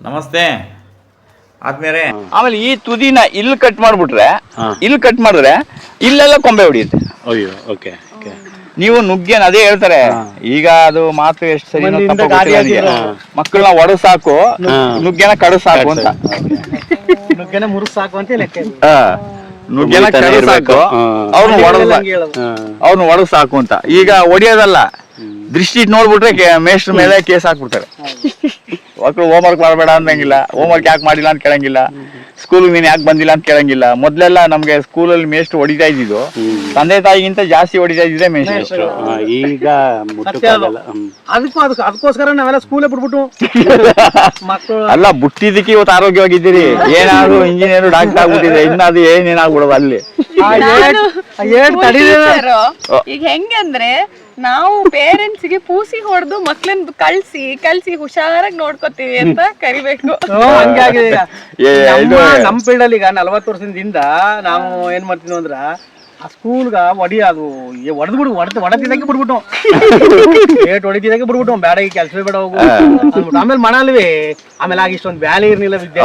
ನಮಸ್ತೆ. ಆದ್ಮೇಲೆ ಆಮೇಲೆ ಈ ತುದಿನ ಇಲ್ಲಿ ಕಟ್ ಮಾಡ್ಬಿಟ್ರೆ. ಇಲ್ಲಿ ಕಟ್ ಮಾಡಿದ್ರೆ ಇಲ್ಲೆಲ್ಲ ಕೊಂಬೆ ಹೊಡಿಯುತ್ತೆ. ಅಯ್ಯೋ ಓಕೆ ಓಕೆ. ನೀವು ನುಗ್ಗೇನ್ ಅದೇ ಹೇಳ್ತಾರೆ ಈಗ ಅದು ಮಾತು ಎಷ್ಟು ಸರಿ. ಮಕ್ಕಳನ್ನ ಒಡ ಸಾಕು ನುಗ್ಗೇನ ಕಡು ಸಾಕು ಅಂತ. ನುಗ್ಗೆನ ಮುರು ಸಾಕು ಅಂತ. ನುಗ್ಗೆನ ಕಡು ಸಾಕು ಹಾ. ಅವ್ನು ಒಡ ಹಳ್ಳಿಗಳಲ್ಲಿ ಹಂಗೆ ಹೇಳೋದು. ಅವ್ನು ಒಡ ಸಾಕು ಅಂತ. ಈಗ ಒಡಿಯೋದಲ್ಲ ದೃಷ್ಟಿ ಇಟ್ಟು ನೋಡ್ಬಿಟ್ರೆ ಮೇಷ್ಟ್ರ ಮೇಲೆ ಕೇಸ್ ಹಾಕ್ಬಿಡ್ತಾರೆ. ಮಕ್ಕಳು ಹೋಮ್ ವರ್ಕ್ ಮಾಡಬೇಡ ಅನ್ನಂಗಿಲ್ಲ ಹೋಮ್ ವರ್ಕ್ ಯಾಕೆ ಮಾಡಿಲ್ಲ ಅಂತ ಕೇಳಂಗಿಲ್ಲ. ಸ್ಕೂಲ್ ನೀನ್ ಯಾಕೆ ಬಂದಿಲ್ಲ ಅಂತ ಕೇಳಂಗಿಲ್ಲ. ಮೊದ್ಲೆಲ್ಲ ನಮ್ಗೆ ಸ್ಕೂಲಲ್ಲಿ ಮೇಸ್ಟ್ ಹೊಡಿತಾ ಇದ್ದಿದ್ದು. ತಂದೆ ತಾಯಿಗಿಂತ ಜಾಸ್ತಿ ಹೊಡಿತಾ ಇದ್ದಿದೆ ಮೇಸ್ಟ್ ಈಗ. ಅದಕ್ಕೂ ಅದಕ್ಕೆ ಅದಕ್ಕೋಸ್ಕರ ನಾವೆಲ್ಲ ಸ್ಕೂಲೇ ಬಿಟ್ಬಿಟ್ಟು ಮಕ್ಕಳು ಅಲ್ಲ ಬುಟ್ಟಿದ್ದಕ್ಕೆ ಇವತ್ತು ಆರೋಗ್ಯವಾಗಿದ್ದೀರಿ. ಏನಾದ್ರು ಇಂಜಿನಿಯರ್ ಡಾಕ್ಟರ್ ಆಗ್ಬಿಟ್ಟಿದೆ ಅದು ಏನೇನಾಗ್ಬಿಡೋದು ಅಲ್ಲಿ. ಈಗ ಹೆಂಗಂದ್ರೆ ನಾವು ಪೇರೆಂಟ್ಸ್ಗೆ ಪೂಸಿ ಹೊಡೆದು ಮಕ್ಳನ್ನ ಕಳ್ಸಿ ಕಳ್ಸಿ ಹುಷಾರಾಗಿ ನೋಡ್ಕೋತೀವಿ ಅಂತ ಕರಿಬೇಕು. ಹ್ಞೂ, ಹಂಗೆ ಆಗಿದೆ ಈಗ. ನಮ್ಮ ಫೀಲ್ಡ್ ಅಲ್ಲಿ ಈಗ ನಲವತ್ತು ವರ್ಷದಿಂದ ನಾವು ಏನ್ ಮಾಡ್ತೀವಿ ಅಂದ್ರ ಆ ಸ್ಕೂಲ್ಗ ಒಡಿ ಅದು ಒಡೆದ್ ಬಿಡು ಹೊಡೆದ್ ಹೊಡೆದಿದ್ದಕ್ಕೆ ಬಿಡ್ಬಿಟ್ಟು. ಏಟ್ ಹೊಡಿತಿದ್ದಕ್ಕೆ ಬಿಡ್ಬಿಟ್ಟು ಬೇಡ ಈ ಕೆಲಸವೇ ಬೇಡ ಹೋಗು. ಅಂದ್ಬಿಟ್ಟು ಆಮೇಲೆ ಮಾಡಲ್ವಿ? ಆಮೇಲೆ ಆಗ ಇಷ್ಟೊಂದು ವ್ಯಾಲಿ ಇರ್ಲಿಲ್ಲ ವಿದ್ಯೆ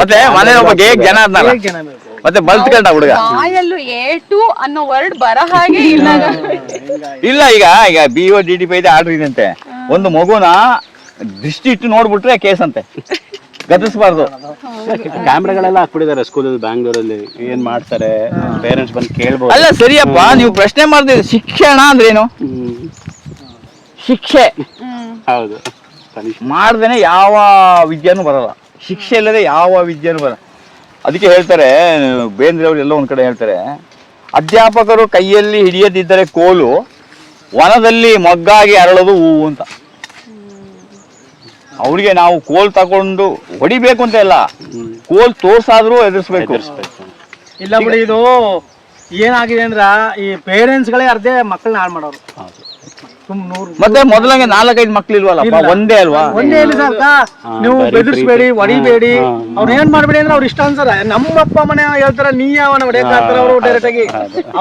ಮತ್ತೆ ಮನೆ ಒಬ್ಬ ಜನ ಜನ ಬೇಕು ಮತ್ತೆ ಬಲ್ತ್ಕೊಂಡ ಹುಡುಗ? ಬಾಯಲ್ಲೂ ಏಟು ಅನ್ನೋ ವರ್ಡ್ ಬರ ಹಾಗೆ ಇಲ್ಲ. ಇಲ್ಲ ಈಗ ಈಗ ಬಿ ಒ ಡಿ ಡಿ ಪೈ ಆರ್ಡರ್ ಇದಂತೆ ಒಂದು ಮಗುನ ದೃಷ್ಟಿ ಇಟ್ಟು ನೋಡ್ಬಿಟ್ರೆ ಕೇಸ್ ಅಂತೆ. ಗತಿಸ್ಬಾರ್ದು ಕ್ಯಾಮ್ರಾಗಳೆಲ್ಲ ಹಾಕ್ಬಿಟ್ಟಿದ್ದಾರೆ ಸ್ಕೂಲ್ ಬ್ಯಾಂಗ್ಳೂರಲ್ಲಿ. ಏನ್ ಮಾಡ್ತಾರೆ? ಪೇರೆಂಟ್ಸ್ ಬಂದು ಕೇಳ್ಬೋದು. ಅಲ್ಲ ಸರಿಯಪ್ಪ ನೀವು ಪ್ರಶ್ನೆ ಮಾಡಿದ್ರೆ ಶಿಕ್ಷಣ ಅಂದ್ರೇನು. ಶಿಕ್ಷೆ. ಹೌದು. ಮಾಡ್ದೇನೆ ಯಾವ ವಿದ್ಯಾನು ಬರಲ್ಲ. ಶಿಕ್ಷೆ ಇಲ್ಲದೆ ಯಾವ ವಿದ್ಯಾನು ಬರಲ್ಲ. ಅದಕ್ಕೆ ಹೇಳ್ತಾರೆ ಬೇಂದ್ರೆ ಅವರು ಎಲ್ಲ ಒಂದ್ ಕಡೆ ಹೇಳ್ತಾರೆ ಅಧ್ಯಾಪಕರು ಕೈಯಲ್ಲಿ ಹಿಡಿಯದಿದ್ದರೆ ಕೋಲು ವನದಲ್ಲಿ ಮೊಗ್ಗಾಗಿ ಅರಳೋದು ಹೂವು ಅಂತ. ಅವ್ರಿಗೆ ನಾವು ಕೋಲ್ ತಗೊಂಡು ಹೊಡಿಬೇಕು ಅಂತ ಇಲ್ಲ. ಕೋಲ್ ತೋರ್ಸಾದ್ರೂ ಎದುರಿಸ್ಬೇಕು. ಇಲ್ಲ ಬಿಡಿ ಇದು ಏನಾಗಿದೆ ಅಂದ್ರ ಈ ಪೇರೆಂಟ್ಸ್ ಗಳೇ ಅರ್ಧೆ ಮಕ್ಕಳನ್ನ ಹಾಳು ಮಾಡೋರು. ಮತ್ತೆ ಮೊದಲಂಗೆ ನಾಲ್ಕೈದು ಮಕ್ಳು ಇಲ್ವಲ್ಲಪ್ಪ ಇಲ್ಲ. ಒಂದೇ ಅಲ್ವಾ? ಒಂದೇ ಇಲ್ಲಿ ಸಾಕ? ನೀವು ಬೆದರ್ಸ್ಬೇಡಿ. ಹೊಡಿಬೇಡಿ ಅವ್ರ ಏನ್ ಮಾಡ್ಬೇಡಿ ಅಂದ್ರೆ ಅವ್ರ ಇಷ್ಟ ಅನ್ಸಲ್ಲ. ನಮ್ಮ ಅಪ್ಪ ಮನೆ ಹೇಳ್ತಾರ ನೀ ಯಾವನ ಹೊಡೆಯಕ್ ಅವ್ರು ಡೈರೆಕ್ಟ್ ಆಗಿ.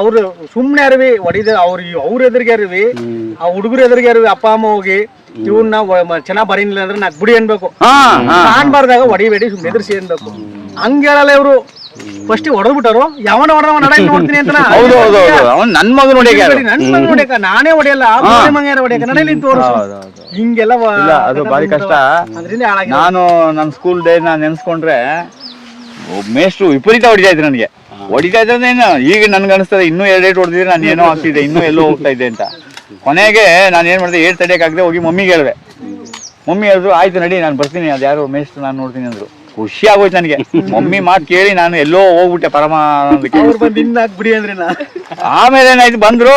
ಅವ್ರು ಸುಮ್ನೆ ಅರಿವಿ ಹೊಡಿದ ಅವ್ರ ಅವ್ರ ಎದುರಿಗೆ ಅರಿವಿ ಆ ಹುಡುಗರು ಎದುರಿಗೆ ಅರಿವಿ ಅಪ್ಪ ಅಮ್ಮ ಹೋಗಿ ಇವನ್ನ ಚೆನ್ನಾಗ್ ಬರೀನಿಲ್ಲ ಅಂದ್ರೆ ನಾಕ್ ಬಿಡಿ ಅನ್ಬೇಕು. ಕಾಣ್ಬಾರ್ದಾಗ ಹೊಡಿಬೇಡಿ ಸುಮ್ನೆ ಎದುರಿಸಿ ಅನ್ಬೇಕು ಹಂಗೇಳಲ್ಲ ಇವ್ರು. ಫಸ್ಟ್ ಹೊಡೆದ್ಬಿಟ್ಟರು ಯಾವನ ಹೊಡೆದ ನಡ ನೋಡ್ತೀನಿ ಅಂತ ಹೌದು ಹೌದು ಹೌದು. ಅವ್ನು ನನ್ ಮಗ ನೋಡಿ ನನ್ ಮಗ ಹೊಡ್ಯಾಕ ನಾನೇ ಹೊಡೆಯಲ್ಲ. ಮಗ ಹೊಡ್ಯಾಕ ತೋರಿಸು? ಹಿಂಗೆಲ್ಲ ಇಲ್ಲ ಅದು ಬಾರಿ ಕಷ್ಟ. ಅದ್ರಿಂದ ಹಾಳಾಗಿ ನಾನು ನನ್ನ ಸ್ಕೂಲ್ ಡೇ ನಾನು ನೆನ್ಸ್ಕೊಂಡ್ರೆ ಮೇಷ್ಟ್ರು ವಿಪರೀತ ಹೊಡಿತಾ ಇದ್ರು ನನಗೆ. ಹೊಡಿತಾ ಇದ್ರೆ ಈಗ ನನ್ಗೆ ಅನಿಸ್ತದೆ ಇನ್ನೂ ಎರಡು ಏಟ್ ಹೊಡೆದಿದ್ರೆ ನಾನು ಏನೋ ಆಗ್ತಿದ್ದೆ ಇನ್ನೂ ಎಲ್ಲೋ ಹೋಗ್ತಾ ಇದ್ದೆ ಅಂತ. ಕೊನೆಗೆ ನಾನು ಏನು ಮಾಡಿದೆ ಏಟ್ ತಡೆಯೋಕ್ಕಾಗದೆ ಹೋಗಿ ಮಮ್ಮಿಗೆ ಹೇಳಿದೆ. ಮಮ್ಮಿ ಹೇಳಿದ್ರು ಆಯ್ತು ನಡಿ ನಾನು ಬರ್ತೀನಿ. ಅದು ಯಾರು ಮೇಷ್ಟ್ರು ನಾನು ನೋಡ್ತೀನಿ ಅಂದ್ರು. ಖುಷಿ ಆಗೋಯ್ತು ನನಗೆ ಮಮ್ಮಿ ಮಾತು ಕೇಳಿ ನಾನು ಎಲ್ಲೋ ಹೋಗ್ಬಿಟ್ಟೆ ಪರಮಾನಂದಕ್ಕೆ ಬಿಡಿ ಅಂದ್ರೆ ಆಮೇಲೆ ಏನಾಯ್ತು ಬಂದ್ರು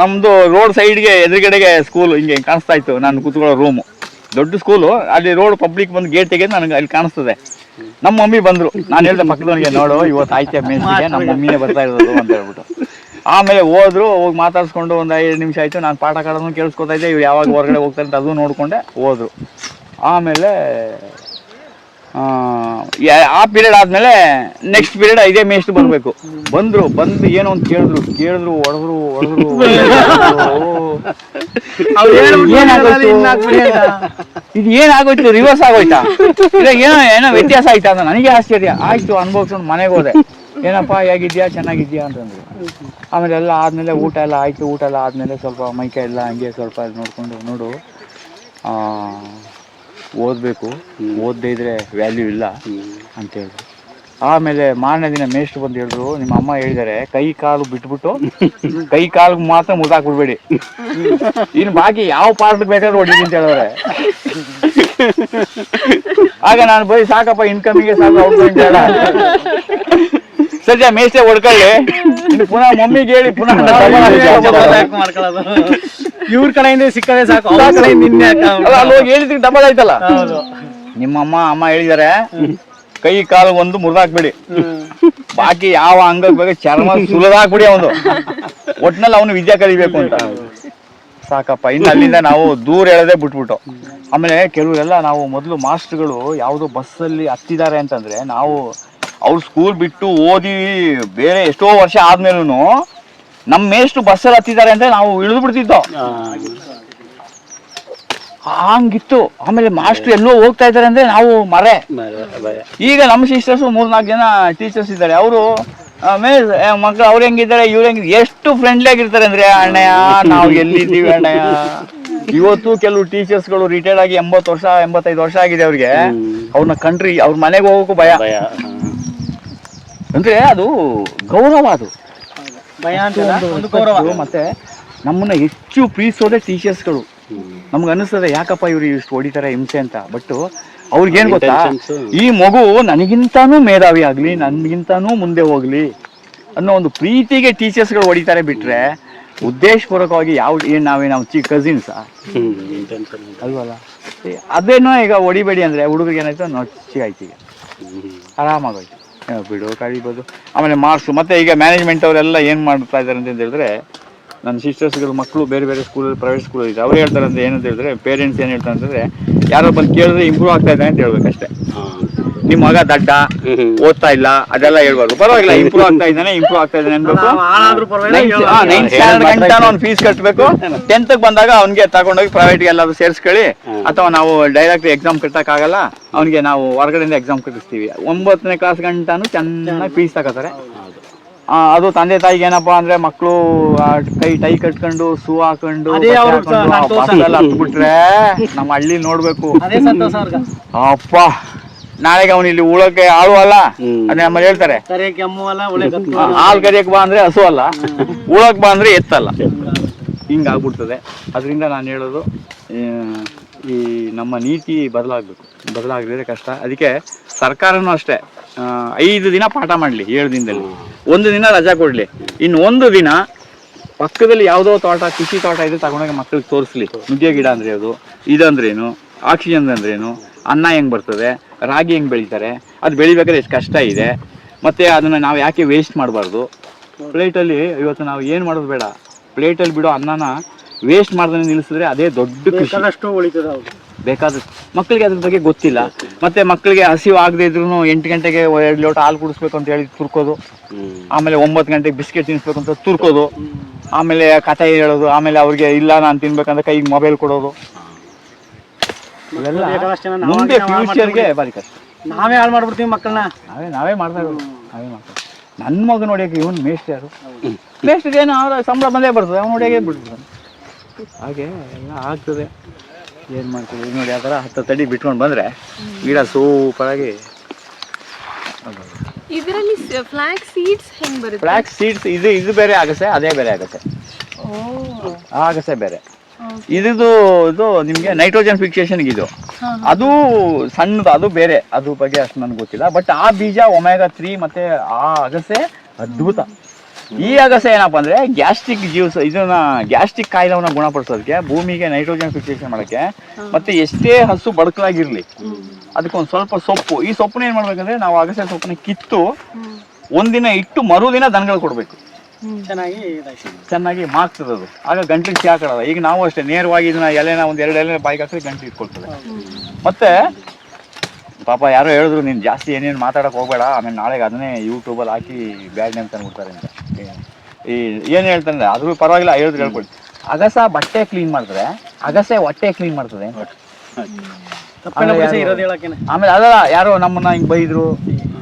ನಮ್ದು ರೋಡ್ ಸೈಡ್ಗೆ ಎದುರುಗಡೆಗೆ ಸ್ಕೂಲ್ ಹಿಂಗೆ ಕಾಣಿಸ್ತಾ ಇತ್ತು. ನಾನು ಕೂತ್ಕೊಳ್ಳೋ ರೂಮು ದೊಡ್ಡ ಸ್ಕೂಲು ಅಲ್ಲಿ ರೋಡ್ ಪಬ್ಲಿಕ್ ಬಂದು ಗೇಟ್ ತೆಗೆದು ನನಗೆ ಅಲ್ಲಿ ಕಾಣಿಸ್ತದೆ. ನಮ್ಮ ಮಮ್ಮಿ ಬಂದ್ರು. ನಾನು ಹೇಳ್ದೆ ಪಕ್ಕದವನಿಗೆ ನೋಡು ಇವತ್ತು ಆಯ್ತೆ ಮೇಸ್ಟಿಗೆ ನಮ್ಮ ಮಮ್ಮಿನೇ ಬರ್ತಾ ಇರೋದು ಅಂತ ಹೇಳ್ಬಿಟ್ಟು. ಆಮೇಲೆ ಹೋದ್ರು ಹೋಗಿ ಮಾತಾಡ್ಸ್ಕೊಂಡು ಒಂದು ಐದು ನಿಮಿಷ ಆಯ್ತು. ನಾನು ಪಾಠ ಕಾಡೋದನ್ನು ಕೇಳಿಸ್ಕೊತಾ ಇದ್ದೆ. ಇವ್ರು ಯಾವಾಗ ಹೊರಗಡೆ ಹೋಗ್ತಾರೆ ಅಂತ ಅದು ನೋಡ್ಕೊಂಡೆ ಹೋದ್ರು. ಆಮೇಲೆ ಆ, ಪೀರಿಯಡ್ ಆದ್ಮೇಲೆ ನೆಕ್ಸ್ಟ್ ಪೀರಿಯಡ್ ಇದೇ ಮೇಸ್ಟ್ ಬರ್ಬೇಕು. ಬಂದ್ರು ಬಂದು ಏನೋ ಅಂತ ಕೇಳಿದ್ರು ಕೇಳಿದ್ರು ಹೊಡೆದ್ರು ಹೊಡೆದ್ರು. ಇದು ಏನಾಗೋಯ್ತು ರಿವರ್ಸ್ ಆಗೋಯ್ತಾ? ಇಲ್ಲ ಏನೋ ಏನೋ ವ್ಯತ್ಯಾಸ ಆಯ್ತಾ ಅಂತ ನನಗೆ ಆಶ್ಚರ್ಯ. ಆಯ್ತು ಅನ್ಭವಿಸ್ಕೊಂಡು ಮನೆಗೆ ಹೋದೆ. ಏನಪ್ಪ ಹೇಗಿದ್ಯಾ? ಚೆನ್ನಾಗಿದ್ಯಾ? ಅಂತಂದ್ರು. ಆಮೇಲೆ ಎಲ್ಲ ಆದ್ಮೇಲೆ ಊಟ ಎಲ್ಲ ಆಯ್ತು. ಊಟ ಎಲ್ಲ ಆದ್ಮೇಲೆ ಸ್ವಲ್ಪ ಮೈಕೈ ಎಲ್ಲ ಹಂಗೆ ಸ್ವಲ್ಪ ನೋಡ್ಕೊಂಡು ನೋಡು. ಆ, ಓದ್ಬೇಕು ಓದದೇ ಇದ್ರೆ ವ್ಯಾಲ್ಯೂ ಇಲ್ಲ ಅಂತ ಹೇಳಿದ್ರು ಆಮೇಲೆ ಮಾರನೇ ದಿನ ಮೇಷ್ಟ್ರು ಬಂದು ಹೇಳಿದ್ರು ನಿಮ್ಮ ಅಮ್ಮ ಹೇಳಿದಾರೆ ಕೈ ಕಾಲು ಬಿಟ್ಬಿಟ್ಟು ಕೈ ಕಾಲು ಮಾತ್ರ ಮುರಿದಾಕ್ಬಿಡ್ಬೇಡಿ ಇನ್ನು ಬಾಕಿ ಯಾವ ಪಾರ್ಟ್ ಬೇಕಾದ್ರೂ ಹೊಡಿ ಅಂತ ಹೇಳಿದ್ರೆ ಆಗ ನಾನು ಬರೀ ಸಾಕಪ್ಪ ಇನ್ಕಮಿಗೆ ಸಾಕು ಔಟ್ಗೋಯಿಂಗ್ ಬೇಡ ಸದ್ಯ ಮೇಷ್ಟ್ರೆ ಹೊಡ್ಕೊಳ್ಳಿ ಪುನಃ ಮಮ್ಮಿಗೆ ಹೇಳಿ ಪುನಃ ಇವ್ರ ಕಡೆಯಿಂದ ಸಿಕ್ಕದೆ ಸಾಕು ಅವ್ರ ಕಡೆಯಿಂದ ನಿನ್ನೆ ಹೋಗಿ ಹೇಳಿದಕ್ಕೆ ಡಬಲ್ ಆಯ್ತಲ್ಲ? ಹೌದು. ನಿಮ್ಮಮ್ಮ ಅಮ್ಮ ಹೇಳಿದಾರೆ ಕೈ ಕಾಲು ಒಂದು ಮುರಿದಾಕ್ಬಿಡಿ. ಬಾಕಿ ಯಾವ ಅಂಗ ಬೇಕು ಚರ್ಮ ಸುಲದಾಕ್ಬಿಡಿ ಅವನು ಒಟ್ನಲ್ಲಿ ಅವನು ವಿದ್ಯಾ ಕಲಿಬೇಕು ಅಂತ. ಸಾಕಪ್ಪ ಇನ್ನು ಅಲ್ಲಿಂದ ನಾವು ದೂರ ಹೇಳದೆ ಬಿಟ್ಬಿಟ್ಟು. ಆಮೇಲೆ ಕೆಲವರೆಲ್ಲ ನಾವು ಮೊದಲು ಮಾಸ್ಟರ್ಗಳು ಯಾವುದೋ ಬಸ್ಸಲ್ಲಿ ಹತ್ತಿದ್ದಾರೆ ಅಂತಂದ್ರೆ ನಾವು ಅವ್ರು ಸ್ಕೂಲ್ ಬಿಟ್ಟು ಓದಿ ಬೇರೆ ಎಷ್ಟೋ ವರ್ಷ ಆದ್ಮೇಲೂ ನಮ್ಮ ಮೇಷ್ಟು ಬಸ್ಸಲ್ಲಿ ಹತ್ತಿದ್ದಾರೆ ಅಂದ್ರೆ ನಾವು ಇಳಿದು ಬಿಡ್ತಿದ್ದೋ? ಹಂಗಿತ್ತು. ಆಮೇಲೆ ಮಾಸ್ಟರ್ ಎಲ್ಲೋ ಹೋಗ್ತಾ ಇದ್ದಾರೆ ಅಂದ್ರೆ ನಾವು ಮರೆ. ಈಗ ನಮ್ಮ ಸಿಸ್ಟರ್ಸ್ ಮೂರ್ನಾಲ್ಕು ಜನ ಟೀಚರ್ಸ್ ಇದ್ದಾರೆ. ಅವರು ಆಮೇಲೆ ಮಕ್ಕಳು ಅವ್ರು ಹೆಂಗಿದ್ದಾರೆ ಇವ್ರು ಹೆಂಗ್ ಎಷ್ಟು ಫ್ರೆಂಡ್ಲಿ ಆಗಿರ್ತಾರೆ ಅಂದ್ರೆ ಅಣ್ಣಯ್ಯ ನಾವು ಎಲ್ಲಿದ್ದೀವಿ ಅಣ್ಣಯ್ಯ? ಇವತ್ತು ಕೆಲವು ಟೀಚರ್ಸ್ಗಳು ರಿಟೈರ್ಡ್ ಆಗಿ ಎಂಬತ್ತು ವರ್ಷ ಎಂಬತ್ತೈದು ವರ್ಷ ಆಗಿದೆ ಅವ್ರಿಗೆ. ಅವ್ರನ್ನ ಕಂಡ್ರಿ ಅವ್ರ ಮನೆಗೆ ಹೋಗೋಕು ಭಯ. ಅಂದ್ರೆ ಅದು ಗೌರವ ಅದು. ಭಯ ಅಂತ ಒಂದು ಗೌರವ. ಮತ್ತೆ ನಮ್ಮನ್ನ ಹೆಚ್ಚು ಪ್ರೀತಿಸೋದೇ ಟೀಚರ್ಸ್ಗಳು ನಮ್ಗೆ ಅನಿಸ್ತದೆ ಯಾಕಪ್ಪ ಇವ್ರು ಇಷ್ಟು ಹೊಡಿತಾರೆ ಹಿಂಸೆ ಅಂತ. ಬಟ್ ಅವ್ರಿಗೇನ್ ಗೊತ್ತಾ? Intentions. ಈ ಮಗು ನನಗಿಂತಾನೂ ಮೇಧಾವಿ ಆಗ್ಲಿ ನನ್ಗಿಂತಾನೂ ಮುಂದೆ ಹೋಗ್ಲಿ ಅನ್ನೋ ಒಂದು ಪ್ರೀತಿಗೆ ಟೀಚರ್ಸ್ಗಳು ಹೊಡಿತಾರೆ ಬಿಟ್ರೆ ಉದ್ದೇಶಪೂರ್ವಕವಾಗಿ ಯಾವ ಏನ್ ನಾವೇ ನಾವು ಚಿ ಕಸಿನ್ಸ್. ಅಲ್ವಲ್ಲ? ಅದೇನೋ ಈಗ ಹೊಡಿಬೇಡಿ ಅಂದ್ರೆ ಹುಡುಗರಿಗೆ ಏನಾಯ್ತು? ನೊಚ್ಚಿ ಆಯ್ತು ಈಗ. ಆರಾಮಾಗೋಯ್ತು. ಬಿಡು ಕಳಿಬೋದು ಆಮೇಲೆ ಮಾರ್ಕ್ಸ್. ಮತ್ತೆ ಈಗ ಮ್ಯಾನೇಜ್ಮೆಂಟ್ ಅವರೆಲ್ಲ ಏನು ಮಾಡ್ತಾ ಇದ್ದಾರೆ ಅಂತ ಹೇಳಿದ್ರೆ, ನನ್ನ ಸಿಸ್ಟರ್ಸ್ಗಳ ಮಕ್ಕಳು ಬೇರೆ ಬೇರೆ ಸ್ಕೂಲಲ್ಲಿ ಪ್ರೈವೇಟ್ ಸ್ಕೂಲಲ್ಲಿ ಇದೆ ಅವ್ರು ಹೇಳ್ತಾರೆ ಅಂತ ಏನಂತ ಹೇಳಿದ್ರೆ ಪೇರೆಂಟ್ಸ್ ಏನು ಹೇಳ್ತಾರೆ ಅಂತಂದ್ರೆ ಯಾರೋ ಬಂದು ಕೇಳಿದ್ರೆ ಇಂಪ್ರೂವ್ ಆಗ್ತಾ ಇದೆ ಅಂತ ಹೇಳ್ಬೇಕಷ್ಟೇ. ಹಾ. ನಿಮ್ಮ ಮಗ ದಡ್ಡ ಓದ್ತಾ ಇಲ್ಲ ಅದೆಲ್ಲ ಹೇಳ್ಬಾರ್ದು. ಪರವಾಗಿಲ್ಲ ಇಂಪ್ರೂವ್ ಆಗ್ತಾ ಇದ್ದಾನೆ ಇಂಪ್ರೂವ್ ಆಗ್ತಾ ಇದ್ದಾನೆ ಅನ್ಬೇಕು. ಅವ್ನು ಫೀಸ್ ಕಟ್ಟಬೇಕು ಟೆಂತ್ ಬಂದಾಗ ಅವ್ನಿಗೆ ತಗೊಂಡೋಗಿ ಪ್ರೈವೇಟ್ಗೆ ಎಲ್ಲಾದ್ರೂ ಸೇರಿಸ್ಕೊಳ್ಳಿ. ಅಥವಾ ನಾವು ಡೈರೆಕ್ಟ್ ಎಕ್ಸಾಮ್ ಕಟ್ಟಕ್ಕಾಗಲ್ಲ ಅವ್ನಿಗೆ ನಾವು ಹೊರಗಡೆಯಿಂದ ಎಕ್ಸಾಮ್ ಕಟ್ಟಿಸ್ತೀವಿ. ಒಂಬತ್ತನೇ ಕ್ಲಾಸ್ ಗಂಟಾನು ಚೆನ್ನಾಗಿ ಫೀಸ್ ತಗೋತಾರೆ. ಆ, ಅದು ತಂದೆ ತಾಯಿಗೆ ಏನಪ್ಪಾ ಅಂದ್ರೆ ಮಕ್ಕಳು ಕೈ ಟೈ ಕಟ್ಕೊಂಡು ಸೂ ಹಾಕೊಂಡು ಬಿಟ್ರೆ ನಮ್ಮ ಹಳ್ಳಿ ನೋಡ್ಬೇಕು. ಅದೇ ಸಂತೋಷ ಅವ್ರಿಗೆ. ಅಪ್ಪ. ನಾಳೆಗೆ ಅವನು ಇಲ್ಲಿ ಉಳಕ್ಕೆ ಆಳು ಅಲ್ಲ. ಅದೇ ನಮ್ಮಲ್ಲಿ ಹೇಳ್ತಾರೆ. ಹಾಲು ಕರಿಯಕ್ ಬಾ ಅಂದ್ರೆ ಹಸು ಅಲ್ಲ. ಉಳಕ್ ಬಾ ಅಂದ್ರೆ ಎತ್ತಲ್ಲ. ಹಿಂಗ್ ಆಗ್ಬಿಡ್ತದೆ ಅದರಿಂದ ನಾನು ಹೇಳೋದು ಈ ನಮ್ಮ ನೀತಿ ಬದಲಾಗಬೇಕು. ಬದಲಾಗದಿದ್ರೆ ಕಷ್ಟ. ಅದಕ್ಕೆ ಸರ್ಕಾರನೂ ಅಷ್ಟೇ ಆ, ಐದು ದಿನ ಪಾಠ ಮಾಡಲಿ ಏಳು ದಿನದಲ್ಲಿ. ಒಂದು ದಿನ ರಜಾ ಕೊಡ್ಲಿ. ಇನ್ನು ಒಂದು ದಿನ ಪಕ್ಕದಲ್ಲಿ ಯಾವುದೋ ತೋಟ ಕೃಷಿ ತೋಟ ಇದೆ ತಗೊಂಡೋಗಿ ಮಕ್ಕಳಿಗೆ ತೋರಿಸ್ಲಿ. ನುಗ್ಗೆ ಗಿಡ ಅಂದ್ರೆ ಅದು ಇದಂದ್ರೇನು ಆಕ್ಸಿಜನ್ ಅಂದ್ರೇನು ಅನ್ನ ಹೆಂಗ್ ಬರ್ತದೆ? ರಾಗಿ ಹೆಂಗ್ ಬೆಳಿತಾರೆ? ಅದು ಬೆಳಿಬೇಕಾದ್ರೆ ಎಷ್ಟು ಕಷ್ಟ ಇದೆ. ಮತ್ತೆ ಅದನ್ನ ನಾವು ಯಾಕೆ ವೇಸ್ಟ್ ಮಾಡಬಾರ್ದು? ಪ್ಲೇಟಲ್ಲಿ ಇವತ್ತು ನಾವು ಏನು ಮಾಡೋದು ಬೇಡ. ಪ್ಲೇಟಲ್ಲಿ ಬಿಡೋ ಅನ್ನನ ವೇಸ್ಟ್ ಮಾಡ್ದೆ ನಿಲ್ಲಿಸಿದ್ರೆ ಅದೇ ದೊಡ್ಡ ಕೃಷಿ ಉಳಿತದ ಬೇಕಾದಷ್ಟು ಮಕ್ಕಳಿಗೆ ಅದ್ರ ಬಗ್ಗೆ ಗೊತ್ತಿಲ್ಲ. ಮತ್ತೆ ಮಕ್ಕಳಿಗೆ ಹಸಿವು ಆಗದೆ ಇದ್ರು ಎಂಟು ಗಂಟೆಗೆ ಎರಡು ಲೋಟ ಹಾಲು ಕುಡಿಸ್ಬೇಕು ಅಂತ ಹೇಳಿ ತುರ್ಕೋದು. ಆಮೇಲೆ ಒಂಬತ್ತು ಗಂಟೆಗೆ ಬಿಸ್ಕೆಟ್ ತಿನ್ಸ್ಬೇಕು ಅಂತ ತುರ್ಕೋದು. ಆಮೇಲೆ ಕಥೆ ಹೇಳೋದು ಆಮೇಲೆ ಅವ್ರಿಗೆ ಇಲ್ಲ ನಾನು ತಿನ್ಬೇಕಂದ್ರೆ ಕೈಗೆ ಮೊಬೈಲ್ ಕೊಡೋದು. ಇವೆಲ್ಲ ಮುಂದೆ ನಾವು ಹಾಳ್ ಫ್ಯೂಚರ್ಗೆ ಬಾರಿ ಕಷ್ಟ. ನಾವೇ ಹಾಳು ಮಾಡ್ಬಿಡ್ತೀವಿ ಮಕ್ಕಳನ್ನ. ನಾವೇ ನಾವೇ ಮಾಡ್ತಾ ಇರೋದು ನಾವೇ ಮಾಡ್ತಾ ನನ್ನ ಮಗ ನೋಡಿಯಕ್ಕೆ ಇವನು ಮೇಸ್ಟ್ ಯಾರು? ಮೇಸ್ಟ್ ಏನು ಅವ್ರ ಸಂಬಳ ಬಂದೇ ಬರ್ತದೆ ಅವ್ನು ನೋಡಿಯಾಗೆ ಬಿಡ್ತಾನೆ ಹಾಗೆ ಎಲ್ಲ ಆಗ್ತದೆ. ಏನು ಮಾಡ್ತೀವಿ? ಈಗ ನೋಡಿ ಆ ಥರ ಹತ್ತು ತಡಿ ಬಿಟ್ಕೊಂಡು ಬಂದರೆ ಗಿಡ ಸೂಪರಾಗಿ ಇದರಲ್ಲಿ ಫ್ಲಾಕ್ ಸೀಡ್ಸ್ ಹೆಂಗೆ ಬರುತ್ತೆ? ಫ್ಲಾಕ್ ಸೀಡ್ಸ್ ಇದು ಇದು ಬೇರೆ ಆಗುತ್ತೆ ಅದೇ ಬೇರೆ ಆಗುತ್ತೆ. ಆಗಸೆ ಬೇರೆ. ಇದಿದು ಇದು ನಿಮಗೆ ನೈಟ್ರೋಜನ್ ಫಿಕ್ಸೇಷನ್ ಇದು. ಅದು ಸಣ್ಣದು ಅದು ಬೇರೆ. ಅದು ಬಗ್ಗೆ ಅಷ್ಟು ನನಗೆ ಗೊತ್ತಿಲ್ಲ. ಬಟ್ ಆ ಬೀಜ ಒಮೆಗಾ ತ್ರೀ ಮತ್ತೆ ಆ ಅಗಸೆ ಅದ್ಭುತ. ಈ ಅಗಸೆ ಏನಪ್ಪ ಅಂದ್ರೆ ಗ್ಯಾಸ್ಟ್ರಿಕ್ ಜ್ಯೂಸ್ ಇದನ್ನ ಗ್ಯಾಸ್ಟ್ರಿಕ್ ಕಾಯಿಲೆವನ್ನ ಗುಣಪಡಿಸೋದಕ್ಕೆ ಭೂಮಿಗೆ ನೈಟ್ರೋಜನ್ ಫಿಕ್ಸೇಷನ್ ಮಾಡಕ್ಕೆ ಮತ್ತೆ ಎಷ್ಟೇ ಹಸು ಬಡಕಲಾಗಿರ್ಲಿ ಅದಕ್ಕೊಂದು ಸ್ವಲ್ಪ ಸೊಪ್ಪು. ಈ ಸೊಪ್ಪನ್ನ ಏನ್ ಮಾಡ್ಬೇಕಂದ್ರೆ ನಾವು ಅಗಸೆ ಸೊಪ್ಪನ್ನ ಕಿತ್ತು ಒಂದಿನ ಇಟ್ಟು ಮರುದಿನ ದನಗಳು ಕೊಡ್ಬೇಕು. ಚೆನ್ನಾಗಿ ಇದಾಯ್ತು. ಚೆನ್ನಾಗಿ ಮಾಗ್ತದೆ ಅದು ಆಗ ಗಂಟ್ಲಿಗೆ ಚಿ ಹಾಕೊಳ್ಳೋದು ಈಗ ನಾವು ಅಷ್ಟೇ ನೇರವಾಗಿ ಇದನ್ನ ಎಲೆನ ಒಂದು ಎರಡು ಎಲೆ ಬಾಯಿಗೆ ಹಾಕಿದ್ರೆ ಗಂಟ್ಲು ಇಟ್ಕೊಳ್ತದೆ. ಮತ್ತೆ ಪಾಪ ಯಾರೋ ಹೇಳಿದ್ರು ನೀನು ಜಾಸ್ತಿ ಏನೇನು ಮಾತಾಡಕ್ ಹೋಗ್ಬೇಡ. ಆಮೇಲೆ ನಾಳೆಗೆ ಅದನ್ನೇ ಯೂಟ್ಯೂಬಲ್ಲಿ ಹಾಕಿ ಬ್ಯಾಡ್ ನೇಮ್ ತಂದ್ಬಿಡ್ತಾರೆ ಅಂತ. ಈ ಏನು ಹೇಳ್ತಾರೆ ಅದ್ರ ಪರವಾಗಿಲ್ಲ ಹೇಳಿದ್ರು ಹೇಳ್ಕೊಳ್ಳಿ ಅಗಸ ಬಟ್ಟೆ ಕ್ಲೀನ್ ಮಾಡಿದ್ರೆ ಅಗಸೆ ಹೊಟ್ಟೆ ಕ್ಲೀನ್ ಮಾಡ್ತದೆ. ಆಮೇಲೆ ಅದಲ್ಲ ಯಾರೋ ನಮ್ಮನ್ನ ಹಿಂಗ್ ಬೈದ್ರು.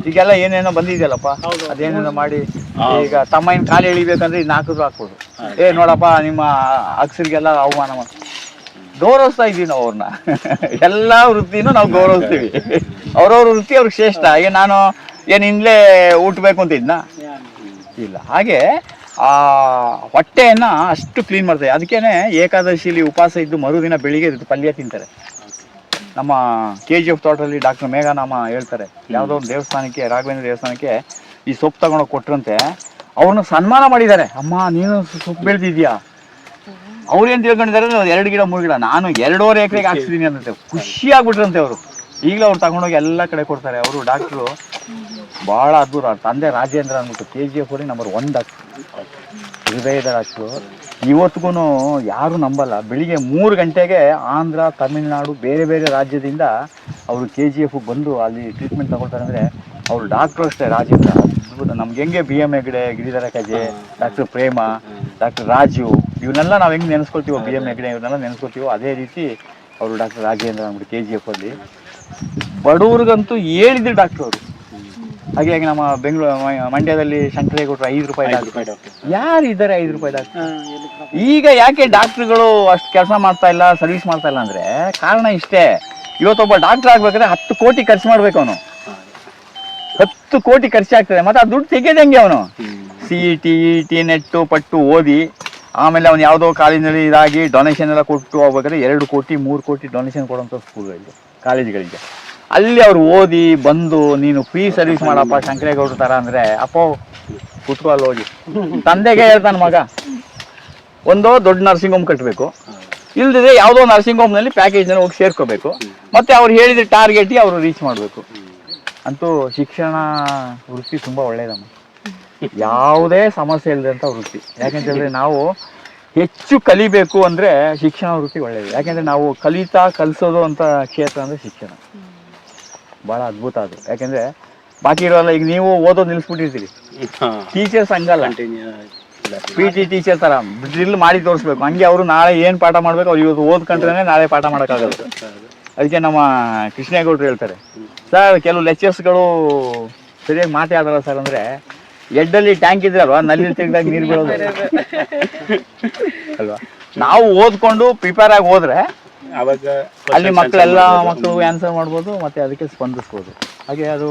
ಈಗೆಲ್ಲ ಏನೇನೋ ಬಂದಿದೆಯಲ್ಲಪ್ಪ? ಅದೇನೇನೋ ಮಾಡಿ ಈಗ ತಮ್ಮನ ಕಾಲು ಎಳಿಬೇಕಂದ್ರೆ ಇದು ನಾಲ್ಕು ಹಾಕ್ಬೋದು. ಏ ನೋಡಪ್ಪ ನಿಮ್ಮ ಅಕ್ಷರಿಗೆಲ್ಲ ಅವಮಾನ ಮಾಡ್ತೀವಿ ಗೌರವಿಸ್ತಾ ಇದೀವಿ ನಾವು ಅವ್ರನ್ನ ಎಲ್ಲಾ ವೃತ್ತಿನೂ ನಾವು ಗೌರವಿಸ್ತೀವಿ. ಅವ್ರವ್ರ ವೃತ್ತಿ ಅವ್ರಿಗೆ ಶ್ರೇಷ್ಠ. ಈಗ ನಾನು ಏನ್ ಇನ್ಲೇ ಊಟಬೇಕು ಅಂತ ಇದ್ನಾ? ಇಲ್ಲ. ಹಾಗೆ ಆ ಹೊಟ್ಟೆಯನ್ನ ಅಷ್ಟು ಕ್ಲೀನ್ ಮಾಡ್ತಾರೆ ಅದಕ್ಕೇನೆ ಏಕಾದಶಿಲಿ ಉಪವಾಸ ಇದ್ದು ಮರುದಿನ ಬೆಳಿಗ್ಗೆ ಪಲ್ಯ ತಿಂತಾರೆ. ನಮ್ಮ ಕೆ ಜಿ ಎಫ್ ತೋಟದಲ್ಲಿ ಡಾಕ್ಟರ್ ಮೇಘನಾಮ ಹೇಳ್ತಾರೆ. ಯಾವುದೋ ಒಂದು ದೇವಸ್ಥಾನಕ್ಕೆ, ರಾಘವೇಂದ್ರ ದೇವಸ್ಥಾನಕ್ಕೆ ಈ ಸೊಪ್ಪು ತಗೊಂಡೋಗಿ ಕೊಟ್ರಂತೆ, ಅವ್ರನ್ನ ಸನ್ಮಾನ ಮಾಡಿದ್ದಾರೆ. ಅಮ್ಮ, ನೀನು ಸೊಪ್ಪು ಬೆಳೆದಿದ್ಯಾ ಅವ್ರೇನ್ ತಿಳ್ಕೊಂಡಿದ್ದಾರೆ ಎರಡು ಗಿಡ, ಮೂರು ಗಿಡ, ನಾನು ಎರಡೂವರೆ ಎಕರೆಗೆ ಹಾಕ್ಸಿದ್ದೀನಿ ಅನ್ನಂತೆ ಖುಷಿ ಆಗ್ಬಿಟ್ರಂತೆ ಅವರು. ಈಗಲೂ ಅವ್ರು ತಗೊಂಡೋಗಿ ಎಲ್ಲ ಕಡೆ ಕೊಡ್ತಾರೆ. ಅವರು ಡಾಕ್ಟ್ರು ಬಹಳ ಅದ್ಭುತ. ತಂದೆ ರಾಜೇಂದ್ರ ಅಂದ್ಬಿಟ್ಟು ಕೆ ಜಿ ಎಫ್ ಅಲ್ಲಿ ನಂಬರ್ ಒನ್ ಡಾಕ್ಟ್ರು ಹೃದಯದ ಡಾಕ್ಟ್ರು ಇವತ್ತಿಗೂ ಯಾರು ನಂಬಲ್ಲ. ಬೆಳಿಗ್ಗೆ ಮೂರು ಗಂಟೆಗೆ ಆಂಧ್ರ, ತಮಿಳುನಾಡು, ಬೇರೆ ಬೇರೆ ರಾಜ್ಯದಿಂದ ಅವರು ಕೆ ಜಿ ಎಫ್ ಬಂದು ಅಲ್ಲಿ ಟ್ರೀಟ್ಮೆಂಟ್ ತಗೊಳ್ತಾರೆ ಅಂದರೆ ಅವ್ರು ಡಾಕ್ಟ್ರು ಅಷ್ಟೇ ರಾಜೇಂದ್ರ. ಅದ್ಭುತ. ನಮ್ಗೆ ಹೆಂಗೆ B M Hegde Giridhara Kaje doctor Prema doctor Raju ಇವನ್ನೆಲ್ಲ ನಾವು ಹೆಂಗೆ ನೆನೆಸ್ಕೊಳ್ತೀವೋ ಬಿ ಎಂ ಹೆಗ್ಡೆ ಇವನ್ನೆಲ್ಲ ನೆನೆಸ್ಕೊಳ್ತೀವೋ ಅದೇ ರೀತಿ ಅವರು ಡಾಕ್ಟರ್ ರಾಜೇಂದ್ರ ಅಂದ್ಬಿಟ್ಟು ಕೆ ಜಿ ಎಫ್ ಅಲ್ಲಿ. ಬಡವ್ರಿಗಂತೂ ಹೇಳಿದ್ರು ಡಾಕ್ಟರ್ ಅವರು. ಹಾಗೆ ನಮ್ಮ ಬೆಂಗಳೂರು ಮಂಡ್ಯದಲ್ಲಿ ಶಂಕರೇಗೌಡರು ಐದು ರೂಪಾಯಿ ಯಾರು ಇದ್ದಾರೆ ಐದು ರೂಪಾಯಿ ಈಗ ಯಾಕೆ ಡಾಕ್ಟ್ರುಗಳು ಅಷ್ಟು ಕೆಲಸ ಮಾಡ್ತಾ ಇಲ್ಲ ಸರ್ವಿಸ್ ಮಾಡ್ತಾ ಇಲ್ಲ ಅಂದ್ರೆ ಕಾರಣ ಇಷ್ಟೇ. ಇವತ್ತೊಬ್ಬ ಡಾಕ್ಟರ್ ಆಗ್ಬೇಕಾದ್ರೆ ಹತ್ತು ಕೋಟಿ ಖರ್ಚು ಮಾಡ್ಬೇಕು ಅವನು. ಹತ್ತು ಕೋಟಿ ಖರ್ಚಾಗ್ತದೆ ಮತ್ತೆ ಆ ದುಡ್ಡು ತೆಗೆಯೋದು ಹೆಂಗೆ ಅವನು? C E T E T ನೆಟ್ಟು ಪಟ್ಟು ಓದಿ ಆಮೇಲೆ ಅವ್ನು ಯಾವುದೋ ಕಾಲೇಜಿನಲ್ಲಿ ಇದಾಗಿ ಡೊನೇಷನ್ ಎಲ್ಲ ಕೊಟ್ಟು ಹೋಗ್ಬೇಕಾದ್ರೆ ಎರಡು ಕೋಟಿ ಮೂರು ಕೋಟಿ ಡೊನೇಷನ್ ಕೊಡೋಂಥ ಸ್ಕೂಲ್ಗಳಿಗೆ ಕಾಲೇಜ್ಗಳಿಗೆ ಅಲ್ಲಿ ಅವ್ರು ಓದಿ ಬಂದು ನೀನು ಫ್ರೀ ಸರ್ವಿಸ್ ಮಾಡಪ್ಪ ಶಂಕರೇಗೌಡ್ರ ತರ ಅಂದ್ರೆ ಅಪ್ಪ ಕುತ್ಕೋ ಅಲ್ಲಿ ಹೋಗಿ. ತಂದೆಗೆ ಹೇಳ್ತಾನೆ ಮಗ, ಒಂದು ದೊಡ್ಡ ನರ್ಸಿಂಗ್ ಹೋಮ್ ಕಟ್ಟಬೇಕು ಇಲ್ದಿದ್ರೆ ಯಾವುದೋ ನರ್ಸಿಂಗ್ ಹೋಮ್ನಲ್ಲಿ ಪ್ಯಾಕೇಜ್ನಲ್ಲಿ ಹೋಗಿ ಸೇರ್ಕೋಬೇಕು. ಮತ್ತೆ ಅವ್ರು ಹೇಳಿದ ಟಾರ್ಗೆಟ್ಗೆ ಅವರು ರೀಚ್ ಮಾಡಬೇಕು. ಅಂತೂ ಶಿಕ್ಷಣ ವೃತ್ತಿ ತುಂಬ ಒಳ್ಳೆಯದಮ್ಮ ಯಾವುದೇ ಸಮಸ್ಯೆ ಇಲ್ಲದಂಥ ವೃತ್ತಿ. ಯಾಕೆಂತ ಹೇಳಿದ್ರೆ ನಾವು ಹೆಚ್ಚು ಕಲಿಬೇಕು ಅಂದರೆ ಶಿಕ್ಷಣ ವೃತ್ತಿ ಒಳ್ಳೆಯದು ಯಾಕೆಂದರೆ ನಾವು ಕಲಿತಾ ಕಲಿಸೋದು ಅಂತ ಕ್ಷೇತ್ರ ಅಂದರೆ ಶಿಕ್ಷಣ. ಭಾಳ ಅದ್ಭುತ ಅದು. ಯಾಕೆಂದರೆ ಬಾಕಿ ಇರೋಲ್ಲ ಈಗ ನೀವು ಓದೋದು ನಿಲ್ಲಿಸ್ಬಿಟ್ಟಿರ್ತೀರಿ ಟೀಚರ್ಸ್ ಹಂಗಲ್ಲ. ಪಿ ಟಿ ಟೀಚರ್ ಥರ ಡ್ರಿಲ್ ಮಾಡಿ ತೋರಿಸ್ಬೇಕು. ಹಂಗೆ ಅವರು ನಾಳೆ ಏನು ಪಾಠ ಮಾಡ್ಬೇಕು ಅವ್ರು ಇವತ್ತು ಓದ್ಕೊಂಡ್ರೆ ನಾಳೆ ಪಾಠ ಮಾಡೋಕ್ಕಾಗಲ್ಲ. ಅದಕ್ಕೆ ನಮ್ಮ ಕೃಷ್ಣೇಗೌಡರು ಹೇಳ್ತಾರೆ. ಸರ್ ಕೆಲವು ಲೆಕ್ಚರ್ಸ್ಗಳು ಸರಿಯಾಗಿ ಮಾತೇ ಆಡಲ್ಲ ಸರ್ ಅಂದರೆ ಎಡ್ಡಲ್ಲಿ ಟ್ಯಾಂಕ್ ಇದ್ರೆ ಅಲ್ವಾ ನಲ್ಲಿ ತೆಗ್ದಾಗ ನೀರು ಬೀಳೋದು. ಅಲ್ವಾ? ನಾವು ಓದ್ಕೊಂಡು ಪ್ರಿಪೇರ್ ಆಗಿ ಹೋದ್ರೆ ಅವಾಗ ಅಲ್ಲಿ ಮಕ್ಕಳೆಲ್ಲ ಮಕ್ಕಳು ಆನ್ಸರ್ ಮಾಡ್ಬೋದು ಮತ್ತೆ ಅದಕ್ಕೆ ಸ್ಪಂದಿಸ್ಬೋದು. ಹಾಗೆ ಅದು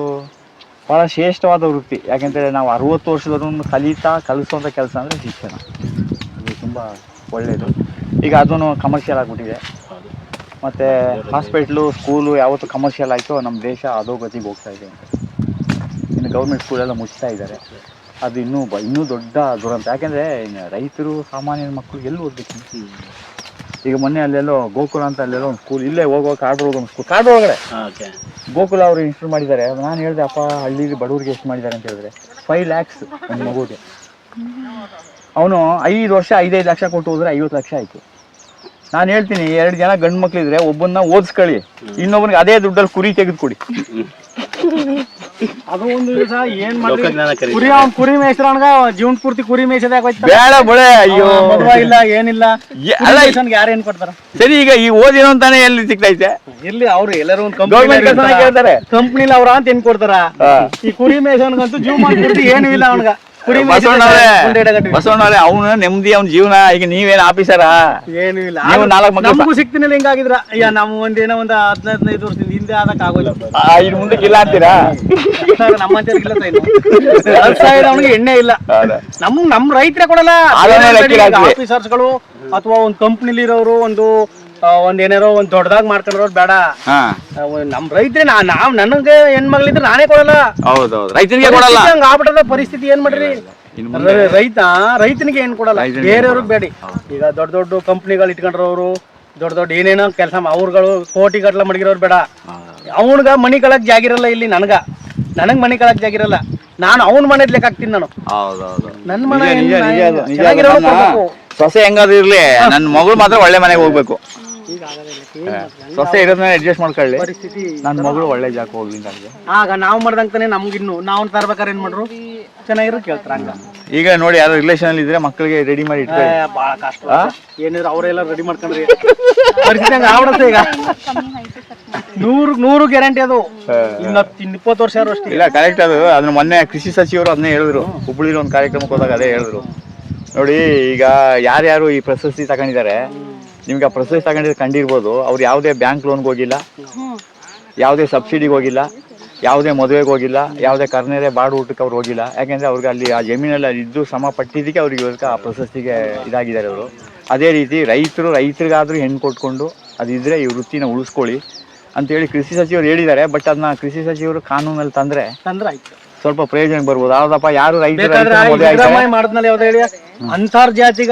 ಭಾಳ ಶ್ರೇಷ್ಠವಾದ ವೃತ್ತಿ. ಯಾಕೆಂತೇಳಿ ನಾವು ಅರವತ್ತು ವರ್ಷದವರನ್ನು ಕಲಿತಾ ಕಲಿಸುವಂಥ ಕೆಲಸ ಅಂದರೆ ಶಿಕ್ಷಣ. ಅದು ತುಂಬ ಒಳ್ಳೆಯದು ಈಗ ಅದನ್ನು ಕಮರ್ಷಿಯಲ್ ಆಗಿಬಿಟ್ಟಿದೆ. ಮತ್ತು ಹಾಸ್ಪಿಟ್ಲು ಸ್ಕೂಲು ಯಾವತ್ತು ಕಮರ್ಷಿಯಲ್ ಆಯಿತು ನಮ್ಮ ದೇಶ ಅಧೋಗತಿಗೆ ಹೋಗ್ತಾ ಇದೆ ಅಂತ. ಇನ್ನು ಗೌರ್ಮೆಂಟ್ ಸ್ಕೂಲೆಲ್ಲ ಮುಚ್ತಾ ಇದ್ದಾರೆ. ಅದು ಇನ್ನೂ ಬ ಇನ್ನೂ ದೊಡ್ಡ ದುರಂತ. ಯಾಕೆಂದರೆ ರೈತರು ಸಾಮಾನ್ಯ ಮಕ್ಕಳು ಎಲ್ಲಿ ಓದಬೇಕು ಈಗ ಮೊನ್ನೆ ಅಲ್ಲೆಲ್ಲೋ ಗೋಕುಲ ಅಂತ ಅಲ್ಲೆಲ್ಲೋ ಒಂದು ಸ್ಕೂಲ್ ಇಲ್ಲೇ ಹೋಗೋ ಕಾಡು ಹೋಗೋ ಒಂದು ಸ್ಕೂಲ್ ಕಾಡು ಒಳಗಡೆ ಓಕೆ ಗೋಕುಲ ಅವರು ಇನ್ಸ್ಟಾಲ್ ಮಾಡಿದ್ದಾರೆ. ನಾನು ಹೇಳಿದೆ ಅಪ್ಪ ಹಳ್ಳಿಲಿ ಬಡವ್ರಿಗೆ ಎಷ್ಟು ಮಾಡಿದ್ದಾರೆ? ಅಂತ ಹೇಳಿದ್ರೆ ಫೈವ್ ಲ್ಯಾಕ್ಸ್ ಒಂದು ಮಗುಗೆ. ಅವನು ಐದು ವರ್ಷ ಐದೈದು ಲಕ್ಷ ಕೊಟ್ಟು ಹೋದ್ರೆ ಐವತ್ತು ಲಕ್ಷ ಆಯಿತು. ನಾನು ಹೇಳ್ತೀನಿ ಎರಡು ಜನ ಗಂಡು ಮಕ್ಳಿದ್ರೆ ಒಬ್ಬನ್ನ ಓದಿಸ್ಕೊಳ್ಳಿ. ಇನ್ನೊಬ್ಬನಿಗೆ ಅದೇ ದುಡ್ಡಲ್ಲಿ ಕುರಿ ತೆಗೆದು ಕೊಡಿ ಅದು ಒಂದು ದಿವಸ ಏನ್ ಕರೀತಾರೆ. ಕುರಿ ಅವ್ನ್ ಕುರಿ ಮೇಯ್ಸ್ರನ್ಗ ಜೀವನ ಪೂರ್ತಿ ಕುರಿ ಮೇಯ್ಸೋದೇ ಬೇಳೆ ಬೇಡ ಬಳೆ ಅಯ್ಯೋ. ಮದುವೆ ಇಲ್ಲ ಏನಿಲ್ಲ. ಯಾರು ಏನ್ ಕೊಡ್ತಾರ? ಸರಿ ಈಗ ಈ ಓದಿರೋ ಅಂತಾನೆ ಎಲ್ಲಿ ಸಿಗ್ತೈತೆ? ಇಲ್ಲಿ ಅವ್ರು ಎಲ್ಲರೂ ಒಂದು ಕಂಪ್ನಿ ಕಂಪ್ನಿಲಿ ಅವ್ರ ಅಂತ ಏನ್ ಕೊಡ್ತಾರ? ಈ ಕುರಿ ಮೇಯ್ಸೋನ್ಗಂತೂ ಜೀವ ಮಾಡ್ಬಿಡ್ತಿ ಏನು ಇಲ್ಲ ಅವನ್ಗ. ಬಸವಣ್ಣವ್ರೆ ಅವನು ನೆಮ್ಮದಿ ಅವ್ನ ಜೀವನ ಈಗ ನೀವೇನ್ ಆಫೀಸರ ಏನು ಇಲ್ಲ. ನೀವು ನಾಲ್ಕು ಮಕ್ಕಳು ನಮಗೂ ಸಿಕ್ತಿನಿಲ್ಲ ಹಿಂಗಾಗಿದ್ರ. ಅಯ್ಯ ನಮ್ಮ ಒಂದೇನೋ ಒಂದ್ ಹದಿನೈದು ಹದಿನೈದು ವರ್ಷದಿಂದ ಹಿಂದೆ ಆದಕ್ ಆಗೋಲ್ಲ. ಆ, ಇನ್ನು ಮುಂದಕ್ಕೆ ಇಲ್ಲ ಅಂತೀರಾ ನಮ್ಮಂತವ್ರಿಗಿಲ್ಲ ಅವನಿಗೆ ಎಣ್ಣೆ ಇಲ್ಲ? ನಮ್ ನಮ್ ರೈತರೇ ಕೊಡಲ್ಲ. ಆಫೀಸರ್ಸ್ಗಳು ಅಥವಾ ಒಂದ್ ಕಂಪ್ನಿಲಿ ಇರೋರು ಒಂದು ಒಂದ್ ಏನಾರೋ ಒಂದ್ ದೊಡ್ಡದಾಗ್ ಮಾಡ್ಕೊಂಡಿರೋರು ಬೇಡ. ಹಾ. ನಮ್ ರೈತರಿ ನಾ ನಾವ್ ನನಗೆ ಹೆಣ್ಮಗಳಿದ್ರೆ ನಾನೇ ಕೊಡಲ್ಲ. ಹೌದೌದು. ರೈತನಿಗೆ ಕೊಡಲ್ಲ. ಪರಿಸ್ಥಿತಿ ಹಂಗ್ ಆಗ್ಬಿಟ್ಟದ ಪರಿಸ್ಥಿತಿ ಏನ್ ಮಾಡ್ರಿ ರ- ರೈತ ರೈತನಿಗೆ ಏನ್ ಕೊಡಲ್ಲ. ರೈತನಿಗೆ ಬೇರೆಯವ್ರಿಗೆ ಬೇಡಿ. ಈಗ ದೊಡ್ಡ ದೊಡ್ಡ ಕಂಪ್ನಿಗಳು ಇಟ್ಕೊಂಡ್ರವ್ರು ದೊಡ್ಡ ದೊಡ್ಡ ಏನೇನೋ ಕೆಲಸ ಅವ್ರುಗಳು ಕೋಟಿ ಗಟ್ಲ ಮಡಗಿರೋರು ಬೇಡ. ಅವನ್ಗ ಮನಿ ಕಳಕ್ ಜಾಗಿರಲ್ಲ ಇಲ್ಲಿ ನನ್ಗ. ನನಗ್ ಮನಿ ಕಳಕ್ ಜಾಗಿರಲ್ಲ ನಾನು ಅವನ್ ಮನೆ ಲೆಕ್ಕ ಹಾಕ್ತೀನಿ ನಾನು. ಹೌದೌದು. ನನ್ ಮನೆ ಕೊಡ್ಬೇಕು. ಸೊಸೆ ಹೆಂಗಾದ್ರು ಇರ್ಲಿ. ನನ್ನ ಮಗಳು ಮಾತ್ರ ಒಳ್ಳೆ ಮನೆಗೆ ಹೋಗ್ಬೇಕು. ಸೊಸೆ ಇರೋದನ್ನ ಅಡ್ಜಸ್ಟ್ ಮಾಡ್ಕೊಳ್ಳಿ. ಪರಿಸ್ಥಿತಿ ನನ್ನ ಮಗಳು ಒಳ್ಳೆ ಜಾಗ ಹೋಗ್ಲಿ ನನಗೆ. ಆಗ ನಾವು ಮಾಡ್ದಂತಾನೆ ನಮ್ಗಿನ್ನು ನಾವು ತರ್ಬೇಕಾರೆ ಏನ್ ಮಾಡ್ರು? ಚೆನ್ನಾಗಿರು ಕೇಳ್ತಾರ ಹಂಗ. ಈಗ ನೋಡಿ ಯಾರು ರಿಲೇಷನ್ ಅಲ್ಲಿ ಇದ್ರೆ ಮಕ್ಕಳಿಗೆ ರೆಡಿ ಮಾಡಿ ಇಟ್ಕೊಳ್ಳಿ. ಏ, ಬಾಳ ಕಷ್ಟ ಏನಿದ್ರು ಅವರೆಲ್ಲ ರೆಡಿ ಮಾಡ್ಕೊಂಡ್ರಿ. ಪರಿಸ್ಥಿತಿ ಹಂಗ ಆಗ್ಬಿಡುತ್ತೆ ಈಗ. ನೂರು ನೂರು ಗ್ಯಾರಂಟಿ ಅದು. ಇನ್ನ ಇನ್ನ ಇಪ್ಪತ್ತು ವರ್ಷ ಆದ್ರೂ ಅಷ್ಟೇ. ಇಲ್ಲ ಕರೆಕ್ಟ್ ಅದು. ಅದನ್ನ ಮೊನ್ನೆ ಕೃಷಿ ಸಚಿವರು ಅದನ್ನೇ ಹೇಳಿದ್ರು. ಹುಬ್ಬಳ್ಳಿಲಿ ಒಂದು ಕಾರ್ಯಕ್ರಮಕ್ಕೆ ಹೋದಾಗ ಅದೇ ಹೇಳಿದ್ರು. ನೋಡಿ ಈಗ ಯಾರ್ಯಾರು ಈ ಪ್ರಶಸ್ತಿ ತಗೊಂಡಿದ್ದಾರೆ ನಿಮ್ಗೆ ಆ ಪ್ರೊಸೆಸ್ ತಗೊಂಡಿದ್ದು ಕಂಡಿರ್ಬೋದು. ಅವ್ರು ಯಾವುದೇ ಬ್ಯಾಂಕ್ ಲೋನ್ಗೆ ಹೋಗಿಲ್ಲ. ಯಾವುದೇ ಸಬ್ಸಿಡಿಗೆ ಹೋಗಿಲ್ಲ. ಯಾವುದೇ ಮದುವೆಗೆ ಹೋಗಿಲ್ಲ. ಯಾವುದೇ ಕರ್ನೇರೆ ಬಾಡು ಊಟಕ್ಕೆ ಅವ್ರು ಹೋಗಿಲ್ಲ. ಯಾಕೆಂದ್ರೆ ಅವ್ರಿಗೆ ಅಲ್ಲಿ ಆ ಜಮೀನಲ್ಲಿ ಇದ್ದು ಶ್ರಮ ಪಟ್ಟಿದ್ದಕ್ಕೆ ಅವ್ರಿಗೆ ಇವತ್ತು ಆ ಪ್ರಶಸ್ತಿಗೆ ಇದಾಗಿದ್ದಾರೆ ಅವರು. ಅದೇ ರೀತಿ ರೈತರು ರೈತರಿಗಾದ್ರೂ ಹೆಣ್ಣು ಕೊಟ್ಕೊಂಡು ಅದಿದ್ರೆ ಈ ವೃತ್ತಿನ ಉಳಿಸ್ಕೊಳ್ಳಿ ಅಂತೇಳಿ ಕೃಷಿ ಸಚಿವರು ಹೇಳಿದ್ದಾರೆ. ಬಟ್ ಅದನ್ನ ಕೃಷಿ ಸಚಿವರು ಕಾನೂನಲ್ಲಿ ತಂದ್ರೆ ತಂದ್ರ ಸ್ವಲ್ಪ ಪ್ರಯೋಜನ ಬರ್ಬೋದು. ಹೌದಪ್ಪ ಯಾರು ರೈತರು ಅಂತರ್ ಜಾತಿಗ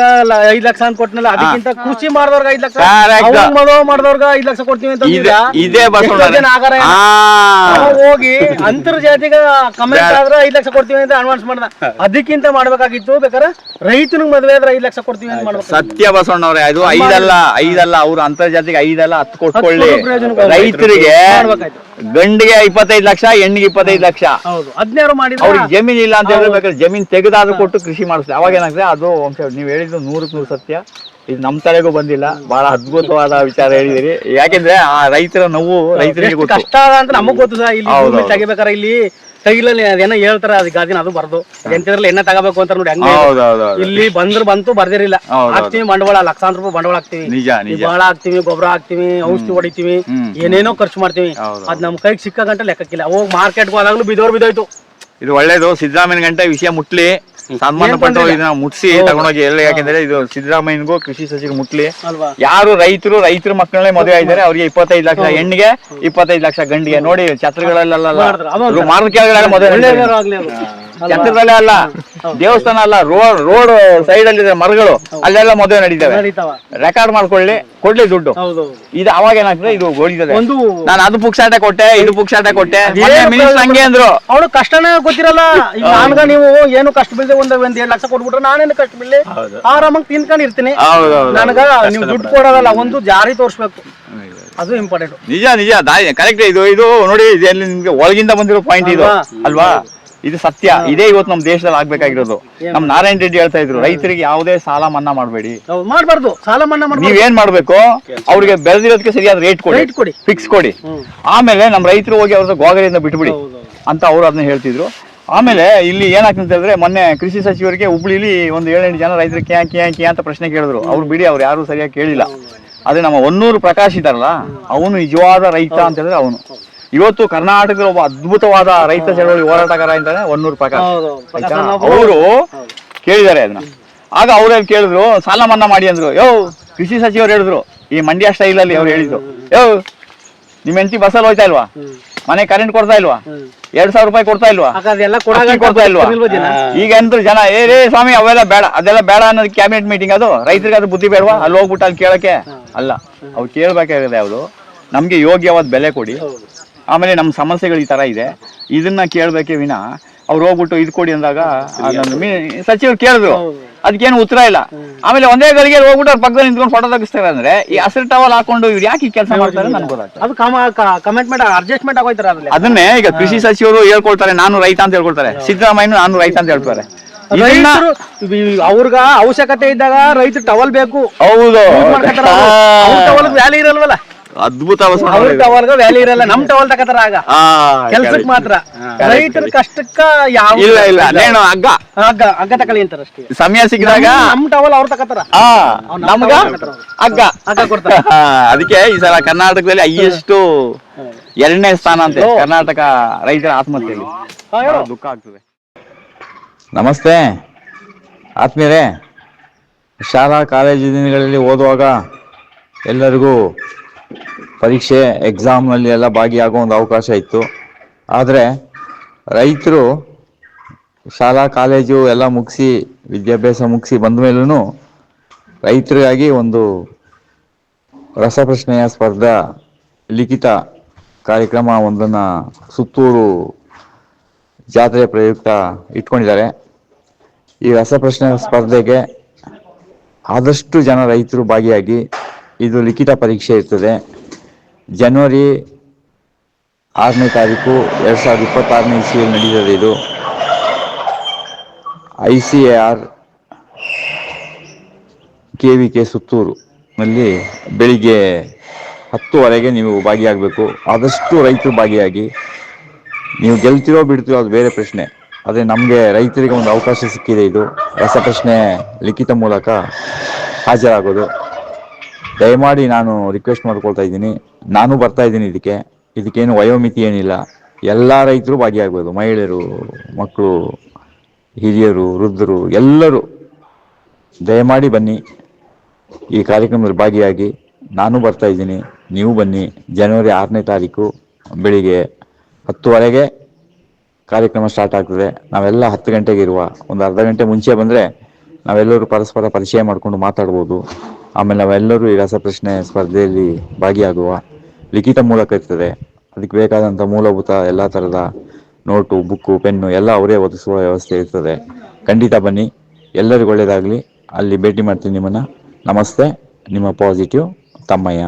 ಐದ್ ಲಕ್ಷ ಅಂತ ಕೊಟ್ಟನಲ್ಲ ಅದಕ್ಕಿಂತ ಕೃಷಿ ಮಾಡಿದವ್ರಿಗೆ ಐದ್ ಲಕ್ಷ. Correct. ಅವ್ನ್ ಮದುವೆ ಮಾಡಿದವ್ರಿಗೆ ಐದ್ ಲಕ್ಷ ಕೊಡ್ತೀವಿ ಅಂತ ಇದೆ ಇದೇ ಬಸವಣ್ಣ ಜನ ಆಗಾರ ಆ ಅವ್ರು ಹೋಗಿ ಅಂತರ್ ಜಾತಿಗ ಕಮೆಂಟ್ ಆದ್ರೆ ಐದ್ ಲಕ್ಷ ಕೊಡ್ತೀವಿ ಅಂತ ಅಡ್ವಾನ್ಸ್ ಮಾಡ್ದ. ಅದಕ್ಕಿಂತ ಮಾಡ್ಬೇಕಾಗಿತ್ತು ಬೇಕಾರ ರೈತನಿಗೆ ಮದುವೆ ಆದ್ರೆ ಐದ್ ಲಕ್ಷ ಕೊಡ್ತೀವಿ ಅಂತ ಮಾಡ್ಬೇಕು ಸತ್ಯ ಬಸವಣ್ಣವ್ರೆ ಅದು ಐದಲ್ಲ ಐದಲ್ಲ ಅವ್ರು ಅಂತರ್ಜಾತಿಗೆ ಐದಲ್ಲ ಹತ್ತು ಕೊಟ್ಕೊಳ್ಳಿ. ಹತ್ತು ಪ್ರಯೋಜನಕ್ಕೆ ರೈತರಿಗೆ ಮಾಡ್ಬೇಕಾಯ್ತು. ಗಂಡಿಗೆ ಇಪ್ಪತ್ತೈದು ಲಕ್ಷ ಹೆಣ್ಣಿಗೆ ಇಪ್ಪತ್ತೈದು ಲಕ್ಷ. ಹೌದು. ಮಾಡಿ ಮಾಡಿದ್ರೆ ಅವ್ರಿಗೆ ಜಮೀನ್ ಇಲ್ಲ ಅಂತ ಹೇಳ್ಬೇಕಾದ್ರೆ ಬೇಕಾದ್ರೆ ಜಮೀನ್ ತೆಗೆದಾದ್ರೂ ಕೊಟ್ಟು ಕೃಷಿ ಮಾಡಿಸ್ತಾರೆ. ಅವಾಗ ಏನಾಗ್ತದೆ? ಅದು ವಂಶ ನೀವು ಹೇಳಿದ್ದು ನೂರಕ್ಕೆ ನೂರು ಸತ್ಯ. ಇದು ನಮ್ಮ ತಲೆಗೂ ಬಂದಿಲ್ಲ. ಬಹಳ ಅದ್ಭುತವಾದ ವಿಚಾರ ಹೇಳಿದಿರಿ ಯಾಕೆಂದ್ರೆ ಆ ರೈತರ ನೋವು ರೈತರಿಗೆ ಗೊತ್ತು. ಕಷ್ಟ ಅದ ಅಂತ ನಮಗ್ ಗೊತ್ತು ಸರ್. ಇಲ್ಲಿ ಹೌದು, ಭೂಮಿ ಹೌದು. ತೆಗಿಬೇಕಾರೆ ಇಲ್ಲಿ ತಗಿಲಲ್ಲಿ ಅದೇನೋ ಹೇಳ್ತಾರ ಅದಕ್ಕೆ ಗಾದಿನ ಅದು ಬರ್ದು. ಎಂತದ್ರಲ್ಲಿ ಎಣ್ಣೆ ತಗೋಬೇಕು ಅಂತ ನೋಡಿ ಹಂಗೆ ಇಲ್ಲಿ ಬಂದ್ರ ಬಂತು ಬರ್ದಿರಿಲ್ಲ ಹೌದು, ಹಾಕ್ತಿವಿ ಬಂಡವಾಳ ಲಕ್ಷಾಂತರ ರೂಪಾಯಿ ಬಂಡವಾಳ ಹಾಕ್ತಿವಿ. ನಿಜ ಈ ನಿಜ. ಬಾಳ ಹಾಕ್ತಿವಿ ಗೊಬ್ಬರ ಹಾಕ್ತಿವಿ ಔಷಧಿ ಹೊಡಿತೀವಿ ಹ್ಮ್. ಏನೇನೋ ಖರ್ಚು ಮಾಡ್ತೀವಿ. ಹೌದು. ಅದ್ ನಮ್ ಕೈಗೆ ಸಿಕ್ಕ ಗಂಟೆ ಲೆಕ್ಕಕ್ಕಿಲ್ಲ. ಹೋಗಿ ಮಾರ್ಕೆಟ್ ಹೋದಾಗ್ಲೂ ಬಿದೋರ್ ಬಿದೋಯ್ತು ಇದು ಒಳ್ಳೇದು. ಸಿದ್ದರಾಮಯ್ಯ ಗಂಟೆ ವಿಷಯ ಮುಟ್ಲಿ. ಸಂಬಂಧಪಟ್ಟ ತೊಂದ್ರೆ ಇಲ್ಲ. ಇದನ್ನ ಮುಟ್ಸಿ ತಗೊಂಡೋಗಿ ಎಲ್ಲ ಯಾಕೆಂದ್ರೆ ಇದು ಸಿದ್ದರಾಮಯ್ಯನಿಗೂ ಕೃಷಿ ಸಚಿವರು ಮುಟ್ಲಿ. ಯಾರು ರೈತರು ರೈತರ ಮಕ್ಕಳೇ ಮದುವೆ ಆಗಿದ್ದಾರೆ ಅವ್ರಿಗೆ ಇಪ್ಪತ್ತೈದು ಲಕ್ಷ ಹೆಣ್ಣಿಗೆ ಇಪ್ಪತ್ತೈದು ಲಕ್ಷ ಗಂಡಿಗೆ. ನೋಡಿ ಛತ್ರಗಳಲ್ಲ ಮಾರ್ಕೆಟ್ ಮದುವೆ ಛತ್ರದಲ್ಲೇ ಅಲ್ಲ ದೇವಸ್ಥಾನ ಅಲ್ಲ ರೋಡ್ ರೋಡ್ ಸೈಡ್ ಅಲ್ಲಿ ಇದೆ ಮರಗಳು ಅಲ್ಲೆಲ್ಲ ಮದುವೆ ನಡೀತವೆ. ರೆಕಾರ್ಡ್ ಮಾಡ್ಕೊಳ್ಳಿ ಕೊಡ್ಲಿ ದುಡ್ಡು. ಹೌದು. ಇದು ಅವಾಗ ಏನಾಗ್ತದೆ ಇದು ಗೋಳಿತದೆ. ಒಂದು ನಾನು ಅದು ಪುಕ್ಸಾಟ ಕೊಟ್ಟೆ ಇದು ಪುಕ್ಸಾಟ ಕೊಟ್ಟೆ. ಹಂಗೆ ಅಂದ್ರು. ಅವಳು ಕಷ್ಟನೇ ಗೊತ್ತಿರಲ್ಲ. ಈಗ ನನ್ಗ ನೀವು ಏನು ಕಷ್ಟ ಬೀಳದೆ ಒಂದ್ ಒಂದ್ ಎರಡ್ ಲಕ್ಷ ಕೊಟ್ಬಿಟ್ರೆ ನಾನೇನು ಕಷ್ಟ ಬೀಳಲಿ ಆರಾಮಾಗಿ ತಿನ್ಕೊಂಡು ಇರ್ತೀನಿ. ನನಗ ನೀವು ದುಡ್ಡು ಕೊಡೋದಲ್ಲ ಒಂದು ಜಾರಿ ತೋರಿಸ್ಬೇಕು. ಅದು ಇಂಪಾರ್ಟೆಂಟ್ ನಿಜ ನಿಜ ದಾರಿ ಕರೆಕ್ಟ್ ಇದು ಇದು ನೋಡಿ ಇದು ಎಲ್ಲಿ ನಿಮ್ಗೆ ಒಳಗಿಂದ ಬಂದಿರೋ ಪಾಯಿಂಟ್ ಇದು. ಅಲ್ವಾ? ಇದು ಸತ್ಯ. ಇದೇ ಇವತ್ತು ನಮ್ಮ ದೇಶದಲ್ಲಿ ಆಗ್ಬೇಕಾಗಿರೋದು. ನಮ್ ನಾರಾಯಣ ರೆಡ್ಡಿ ಹೇಳ್ತಾ ಇದ್ರು ರೈತರಿಗೆ ಯಾವುದೇ ಸಾಲ ಮನ್ನಾ ಮಾಡಬೇಡಿ. ಮಾಡಬಾರ್ದು. ಸಾಲ ಮನ್ನಾ ನೀವೇನ್ ಮಾಡ್ಬೇಕು? ಅವ್ರಿಗೆ ಬೆಳೆದಿರೋದಕ್ಕೆ ಸರಿಯಾದ ರೇಟ್ ಕೊಡಿ. ಫಿಕ್ಸ್ ಕೊಡಿ. ಆಮೇಲೆ ನಮ್ಮ ರೈತರು ಹೋಗಿ ಅವ್ರದ್ದು ಗೋಗರಿಯಿಂದ ಬಿಟ್ಬಿಡಿ ಅಂತ ಅವ್ರು ಅದನ್ನ ಹೇಳ್ತಿದ್ರು. ಆಮೇಲೆ ಇಲ್ಲಿ ಏನಾಗ್ತದೆ ಅಂತ ಹೇಳಿದ್ರೆ ಮೊನ್ನೆ ಕೃಷಿ ಸಚಿವರಿಗೆ ಹುಬ್ಳಿಲಿ ಒಂದು ಏಳೆಂಟು ಜನ ರೈತರು ಕ್ಯಾ ಕ್ಯಾ ಕ್ಯಾ ಅಂತ ಪ್ರಶ್ನೆ ಕೇಳಿದ್ರು. ಅವ್ರು ಬಿಡಿ ಅವ್ರು ಯಾರು ಸರಿಯಾಗಿ ಕೇಳಿಲ್ಲ. ಅದೇ ನಮ್ಮ ಒನ್ನೂರು ಪ್ರಕಾಶ್ ಇದಾರಲ್ಲ ಅವನು ನಿಜವಾದ ರೈತ ಅಂತ ಹೇಳಿದ್ರೆ ಅವನು. ಇವತ್ತು ಕರ್ನಾಟಕದ ಒಬ್ಬ ಅದ್ಭುತವಾದ ರೈತ ಚಳವಳಿ ಹೋರಾಟಗಾರ ಅಂತಾನೆ ಹೊನ್ನೂರು ಪ್ರಕಾಶ್. ಅವರು ಕೇಳಿದ್ದಾರೆ ಅದನ್ನ. ಆಗ ಅವ್ರೇನ್ ಕೇಳಿದ್ರು ಸಾಲ ಮನ್ನಾ ಮಾಡಿ ಅಂದ್ರು. ಯೋ ಕೃಷಿ ಸಚಿವರು ಹೇಳಿದ್ರು ಈ ಮಂಡ್ಯ ಸ್ಟೈಲ್ ಅಲ್ಲಿ ಅವ್ರು ಹೇಳಿದ್ರು ಯೋ ನಿಮ್ ಹೆಂಡತಿ ಬಸ್ಸಲ್ಲಿ ಹೋಯ್ತಾ ಇಲ್ವಾ? ಮನೆ ಕರೆಂಟ್ ಕೊಡ್ತಾ ಇಲ್ವಾ? ಎರಡ್ ಸಾವಿರ ರೂಪಾಯಿ ಕೊಡ್ತಾ ಇಲ್ವಾ? ಕೊಡ್ತಾ ಇಲ್ವಾ? ಇಲ್ವಾ ಈಗ ಅಂದ್ರು ಜನ ಏ ರೇ ಸ್ವಾಮಿ ಅವೆಲ್ಲ ಬೇಡ ಅದೆಲ್ಲ ಬೇಡ ಅನ್ನೋದು ಕ್ಯಾಬಿನೆಟ್ ಮೀಟಿಂಗ್ ಅದು. ರೈತರಿಗೆ ಅದು ಬುದ್ಧಿ ಬೇಡವಾ? ಅಲ್ಲಿ ಹೋಗ್ಬಿಟ್ಟು ಅಲ್ಲಿ ಕೇಳಕ್ಕೆ ಅಲ್ಲ ಅವ್ರು ಕೇಳ್ಬೇಕಾಗಿದೆ ಅವರು. ನಮ್ಗೆ ಯೋಗ್ಯವಾದ ಬೆಲೆ ಕೊಡಿ. ಆಮೇಲೆ ನಮ್ಮ ಸಮಸ್ಯೆಗಳು ಈ ತರ ಇದೆ. ಇದನ್ನ ಕೇಳಬೇಕೇ ವಿನ ಅವ್ರು ಹೋಗ್ಬಿಟ್ಟು ಇದು ಕೊಡಿ ಅಂದಾಗ ಸಚಿವರು ಕೇಳಿದ್ರು. ಅದಕ್ಕೇನು ಉತ್ತರ ಇಲ್ಲ. ಆಮೇಲೆ ಒಂದೇ ಗಳಿಗೆ ಹೋಗ್ಬಿಟ್ಟು ಅವ್ರ ಪಕ್ಕದಲ್ಲಿ ನಿಂತ್ಕೊಂಡು ಫೋಟೋ ತೆಗಿಸ್ತಾರೆ ಅಂದ್ರೆ ಈ ಹಸಿರು ಟವಲ್ ಹಾಕೊಂಡು ಇವ್ರು ಯಾಕೆ ಈ ಕೆಲಸ ಮಾಡ್ತಾರೆ ನನ್ಗೆ ಅದು ಕಮೆಂಟ್ಮೆಂಟ್ ಅಡ್ಜಸ್ಟ್ಮೆಂಟ್ ಆಗೋಯ್ತಾರ ಅದನ್ನೇ ಈಗ ಕೃಷಿ ಸಚಿವರು ಹೇಳ್ಕೊಳ್ತಾರೆ ನಾನು ರೈತ ಅಂತ ಹೇಳ್ಕೊಳ್ತಾರೆ. ಸಿದ್ದರಾಮಯ್ಯ ನಾನು ರೈತ ಅಂತ ಹೇಳ್ತಾರೆ. ಅವ್ರಗ ಅವಶ್ಯಕತೆ ಇದ್ದಾಗ ರೈತರು ಟವಲ್ ಬೇಕು. ಹೌದು. ಟವಲ್ ವ್ಯಾಲಿ ಇರಲ್ವಲ್ಲ. ಅದ್ಭುತ ಅವ್ರ ಟವಲ್ಗ ವ್ಯಾಲ್ಯೂ ಇರಲ್ಲ ನಮ್ ಟವಲ್ ತಕತಾರ ಆಗ. ಕೆಲ್ಸಕ್ ಮಾತ್ರ. ರೈತರ ಕಷ್ಟಕ್ಕ ಯಾವ ಇಲ್ಲ ಇಲ್ಲ. ನೇಣು ಹಗ್ಗ. ಹಗ್ಗ ಹಗ್ಗ ತಕೊಳ್ಳಿ ಅಂತಾರ ಅಷ್ಟೇ. ಸಮಯ ಸಿಕ್ಕಿದಾಗ ನಮ್ ಟವಲ್ ಅವ್ರ ತಕತಾರ. ನಮ್ಗ? ಹಗ್ಗ. ಹಗ್ಗ ಕೊಡ್ತಾರೆ. ಅದಕ್ಕೆ ಈ ಸಲ ಕರ್ನಾಟಕದಲ್ಲಿ ಹೈಯೆಸ್ಟ್ ಎರಡನೇ ಸ್ಥಾನ ಅಂತ ಕರ್ನಾಟಕ ರೈತರ ಆತ್ಮಹತ್ಯೆಯಲ್ಲಿ. ದುಃಖ ಆಗ್ತದೆ. ನಮಸ್ತೆ. ಆತ್ಮೀಯರೇ ಶಾಲಾ ಕಾಲೇಜು ದಿನಗಳಲ್ಲಿ ಓದುವಾಗ ಎಲ್ಲರಿಗೂ ಪರೀಕ್ಷೆ ಎಕ್ಸಾಮ್ನಲ್ಲಿ ಎಲ್ಲ ಭಾಗಿಯಾಗೋ ಒಂದು ಅವಕಾಶ ಇತ್ತು. ಆದರೆ ರೈತರು ಶಾಲಾ, ಕಾಲೇಜು ಎಲ್ಲ ಮುಗಿಸಿ, ವಿದ್ಯಾಭ್ಯಾಸ ಮುಗಿಸಿ ಬಂದ ಮೇಲೂ ರೈತರಿಗಾಗಿ ಒಂದು ರಸಪ್ರಶ್ನೆಯ ಸ್ಪರ್ಧಾ, ಲಿಖಿತ ಕಾರ್ಯಕ್ರಮ ಒಂದನ್ನು ಸುತ್ತೂರು ಜಾತ್ರೆ ಪ್ರಯುಕ್ತ ಇಟ್ಕೊಂಡಿದ್ದಾರೆ. ಈ ರಸಪ್ರಶ್ನೆ ಸ್ಪರ್ಧೆಗೆ ಆದಷ್ಟು ಜನ ರೈತರು ಭಾಗಿಯಾಗಿ ಇದು ಲಿಖಿತ ಪರೀಕ್ಷೆ ಇರ್ತದೆ. ಜನವರಿ ಆರನೇ ತಾರೀಕು ಎರಡು ಸಾವಿರದ ಇಪ್ಪತ್ತಾರನೇ ಇಸ್ವಿಯಲ್ಲಿ ನಡೀತದೆ ಇದು. I C A R K V K Suttur ನಲ್ಲಿ ಬೆಳಿಗ್ಗೆ ಹತ್ತುವರೆಗೆ ನೀವು ಭಾಗಿಯಾಗಬೇಕು. ಆದಷ್ಟು ರೈತರು ಭಾಗಿಯಾಗಿ. ನೀವು ಗೆಲ್ತಿರೋ ಬಿಡ್ತಿರೋ ಅದು ಬೇರೆ ಪ್ರಶ್ನೆ. ಆದರೆ ನಮಗೆ ರೈತರಿಗೆ ಒಂದು ಅವಕಾಶ ಸಿಕ್ಕಿದೆ ಇದು. ರಸಪ್ರಶ್ನೆ ಲಿಖಿತ ಮೂಲಕ ಹಾಜರಾಗೋದು. ದಯಮಾಡಿ ನಾನು ರಿಕ್ವೆಸ್ಟ್ ಮಾಡ್ಕೊಳ್ತಾ ಇದ್ದೀನಿ. ನಾನು ಬರ್ತಾ ಇದ್ದೀನಿ ಇದಕ್ಕೆ. ಇದಕ್ಕೇನು ವಯೋಮಿತಿ ಏನಿಲ್ಲ. ಎಲ್ಲ ರೈತರು ಭಾಗಿಯಾಗ್ಬೋದು. ಮಹಿಳೆಯರು, ಮಕ್ಕಳು, ಹಿರಿಯರು, ವೃದ್ಧರು, ಎಲ್ಲರೂ ದಯಮಾಡಿ ಬನ್ನಿ. ಈ ಕಾರ್ಯಕ್ರಮದಲ್ಲಿ ಭಾಗಿಯಾಗಿ ನಾನು ಬರ್ತಾ ಇದ್ದೀನಿ. ನೀವು ಬನ್ನಿ. ಜನವರಿ ಆರನೇ ತಾರೀಕು ಬೆಳಿಗ್ಗೆ ಹತ್ತುವರೆಗೆ ಕಾರ್ಯಕ್ರಮ ಸ್ಟಾರ್ಟ್ ಆಗ್ತದೆ. ನಾವೆಲ್ಲ ಹತ್ತು ಗಂಟೆಗೆ ಇರುವ ಒಂದು ಅರ್ಧ ಗಂಟೆ ಮುಂಚೆ ಬಂದರೆ ನಾವೆಲ್ಲರೂ ಪರಸ್ಪರ ಪರಿಚಯ ಮಾಡಿಕೊಂಡು ಮಾತಾಡ್ಬೋದು. ಆಮೇಲೆ ನಾವೆಲ್ಲರೂ ಈ ರಸಪ್ರಶ್ನೆ ಸ್ಪರ್ಧೆಯಲ್ಲಿ ಭಾಗಿಯಾಗುವ ಲಿಖಿತ ಮೂಲಕ ಇರ್ತದೆ. ಅದಕ್ಕೆ ಬೇಕಾದಂಥ ಮೂಲಭೂತ ಎಲ್ಲ ಥರದ ನೋಟು, ಬುಕ್ಕು, ಪೆನ್ನು ಎಲ್ಲ ಅವರೇ ಒದಗಿಸುವ ವ್ಯವಸ್ಥೆ ಇರ್ತದೆ. ಖಂಡಿತ ಬನ್ನಿ. ಎಲ್ಲರಿಗೂ ಒಳ್ಳೆಯದಾಗಲಿ. ಅಲ್ಲಿ ಭೇಟಿ ಮಾಡ್ತೀನಿ ನಿಮ್ಮನ್ನು. ನಮಸ್ತೆ. ನಿಮ್ಮ ಪಾಸಿಟಿವ್ ತಮ್ಮಯ್ಯ.